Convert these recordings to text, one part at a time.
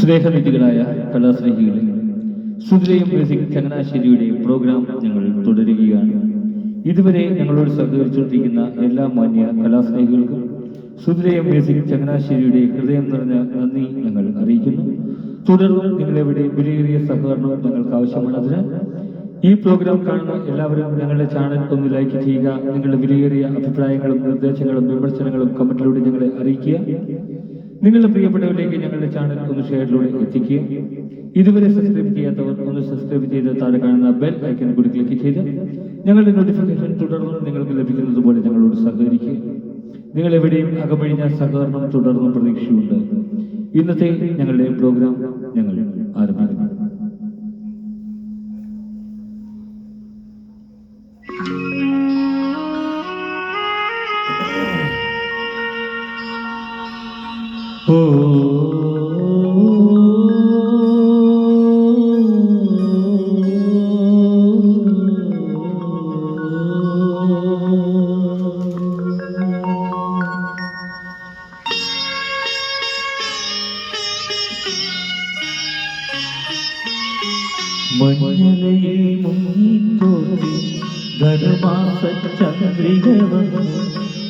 സ്നേഹനിധികളായ കലാസ്നേഹികളെ സുതിരയും music ചങ്ങനാശ്ശേരിയുടെ programme ഞങ്ങൾ തുടരുകയാണ്. ഇതുവരെ ഞങ്ങളോട് സഹകരിച്ചുകൊണ്ടിരിക്കുന്ന എല്ലാ മാന്യ കലാസ്നേഹികൾക്കും സുതിരയും മ്യൂസിക് ചങ്ങനാശ്ശേരിയുടെ ഹൃദയം നിറഞ്ഞ നന്ദി ഞങ്ങൾ അറിയിക്കുന്നു. തുടർന്നും നിങ്ങളെവിടെ വിലയേറിയ സഹകരണം ഞങ്ങൾക്ക് ആവശ്യമാണതിന് ഈ പ്രോഗ്രാം കാണുന്ന എല്ലാവരും ഞങ്ങളുടെ ചാനൽ ഒന്ന് ലൈക്ക് ചെയ്യുക നിങ്ങളുടെ വിലയേറിയ അഭിപ്രായങ്ങളും നിർദ്ദേശങ്ങളും വിമർശനങ്ങളും കമന്റിലൂടെ ഞങ്ങളെ അറിയിക്കുക. നിങ്ങളുടെ പ്രിയപ്പെട്ടവരിലേക്ക് ഞങ്ങളുടെ ചാനൽ ഒന്ന് ഷെയറിലൂടെ എത്തിക്കുക. ഇതുവരെ സബ്സ്ക്രൈബ് ചെയ്യാത്തവർ ഒന്ന് സബ്സ്ക്രൈബ് ചെയ്ത് താഴെ കാണുന്ന ബെൽ ഐക്കൺ കൂടി ക്ലിക്ക് ചെയ്ത് ഞങ്ങളുടെ നോട്ടിഫിക്കേഷൻ തുടർന്നും നിങ്ങൾക്ക് ലഭിക്കുന്നത് പോലെ ഞങ്ങളോട് സഹകരിക്കുക. നിങ്ങൾ എവിടെയും അകമഴിഞ്ഞ സഹകരണം തുടർന്നും പ്രതീക്ഷയുണ്ട്. ഇന്നത്തെ ഞങ്ങളുടെ പ്രോഗ്രാം ഞങ്ങൾ ആരംഭിക്കുന്നു മഞ്ഞലയിൽ മുങ്ങിത്തോന്നി ധനുമാസ ചന്ദ്രിക വന്നു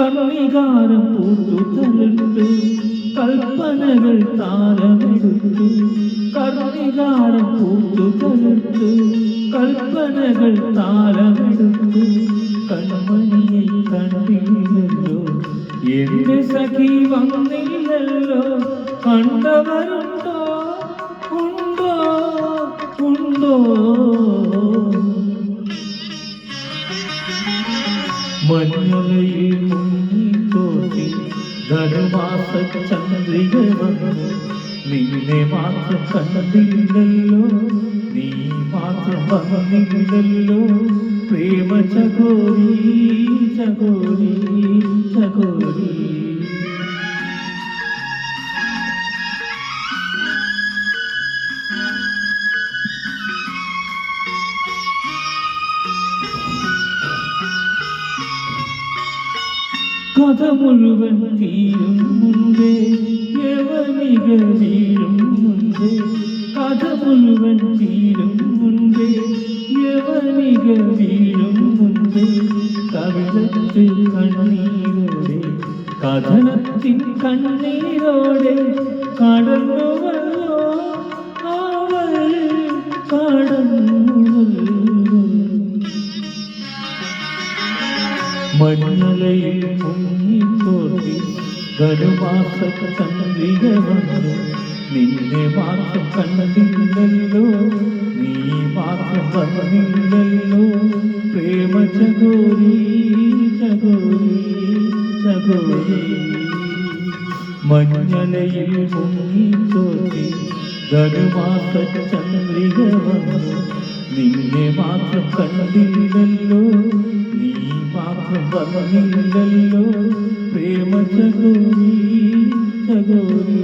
കർണികാരം പൂത്തു തളിർത്തു കൽപ്പനകൾ താരമെടുത്തു. പൂത്തു തളിർത്തു കൽപ്പനകൾ താരമെടുത്തു. കൺമണിയെ കണ്ടില്ലല്ലോ എന്റെ സഖി വന്നില്ലല്ലോ. കണ്ടവരുണ്ടോ? ഉണ്ടോ? ഉണ്ടോ? മഞ്ഞളയിൽ ധനുമാസ ചന്ദ്രിക വന്നു നിന്നെ മാത്രം കണ്ടില്ലല്ലോ നീ മാത്രം വന്നില്ലല്ലോ പ്രേമ ചകോരി ചകോരി ചകോരി കഥ മുഴുവൻ തീരും മുൻപേ യവനിക വീഴും മുൻപേ കഥ മുഴുവൻ തീരും മുൻപേ യവനിക വീഴും മുൻപേ കവിതത്തിൽ കണ്ണീരോടെ കഥനത്തിൽ കണ്ണീരോടെ കടന്നുവല്ലോ മഞ്ഞലയിൽ മുങ്ങിത്തോട്ടി ധനുമാസ ചന്ദ്രിക വന്നു. നിന്നെ മാത്രം കണ്ടില്ലല്ലോ. നീ മാത്രം വന്നില്ലല്ലോ. പ്രേമ ചകോരി ചകോരി. ചകോരി മഞ്ഞലയിൽ മുങ്ങിത്തോട്ടി ധനുമാസ ചന്ദ്രിക വന്നു. നിന്നെ മാത്രം കണ്ടില്ലല്ലോ. മാത്രം വന്നില്ലല്ലോ പ്രേമ ചകോരി ചകോരി